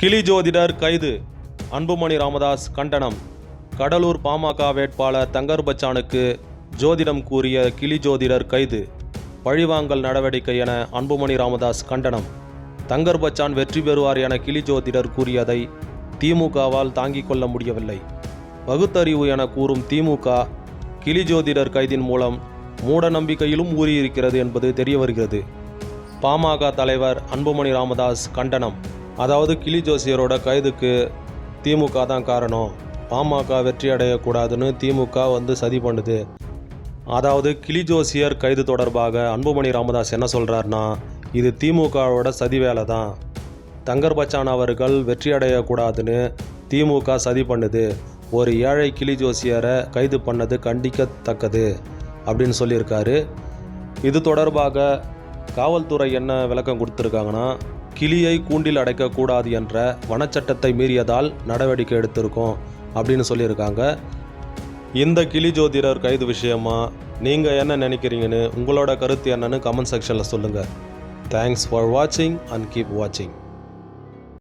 கிளி ஜோதிடர் கைது. அன்புமணி ராமதாஸ் கண்டனம். கடலூர் பாமக வேட்பாளர் தங்கர் பச்சானுக்கு ஜோதிடம் கூறிய கிளி ஜோதிடர் கைது. பழிவாங்கல் நடவடிக்கை என அன்புமணி ராமதாஸ் கண்டனம். தங்கர் பச்சான் வெற்றி பெறுவார் என கிளி ஜோதிடர் கூறியதை திமுகவால் தாங்கிக் கொள்ள முடியவில்லை. பகுத்தறிவு என கூறும் திமுக கிளி ஜோதிடர் கைதின் மூலம் மூட நம்பிக்கையிலும் ஊறியிருக்கிறது என்பது தெரிய வருகிறது பாமக தலைவர் அன்புமணி ராமதாஸ் கண்டனம். அதாவது கிளி ஜோசியரோட கைதுக்கு திமுக தான் காரணம். பாமக வெற்றி அடையக்கூடாதுன்னு திமுக வந்து சதி பண்ணுது. அதாவது கிளி ஜோசியர் கைது தொடர்பாக அன்புமணி ராமதாஸ் என்ன சொல்கிறாருன்னா இது திமுகவோட சதி வேலை தான். தங்கர் பச்சான் அவர்கள் வெற்றி அடையக்கூடாதுன்னு திமுக சதி பண்ணுது. ஒரு ஏழை கிளி ஜோசியரை கைது பண்ணது கண்டிக்கத்தக்கது அப்படின்னு சொல்லியிருக்காரு. இது தொடர்பாக காவல்துறை என்ன விளக்கம் கொடுத்துருக்காங்கன்னா கிளியை கூண்டில் அடைக்கக்கூடாது என்ற வனச்சட்டத்தை மீறியதால் நடவடிக்கை எடுத்திருக்கோம் அப்படின்னு சொல்லியிருக்காங்க. இந்த கிளி ஜோதிடர் கைது விஷயமா நீங்கள் என்ன நினைக்கிறீங்கன்னு உங்களோட கருத்து என்னன்னு கமெண்ட் செக்ஷனில் சொல்லுங்கள் தேங்க்ஸ் ஃபார் வாட்சிங் அண்ட் கீப் வாட்சிங்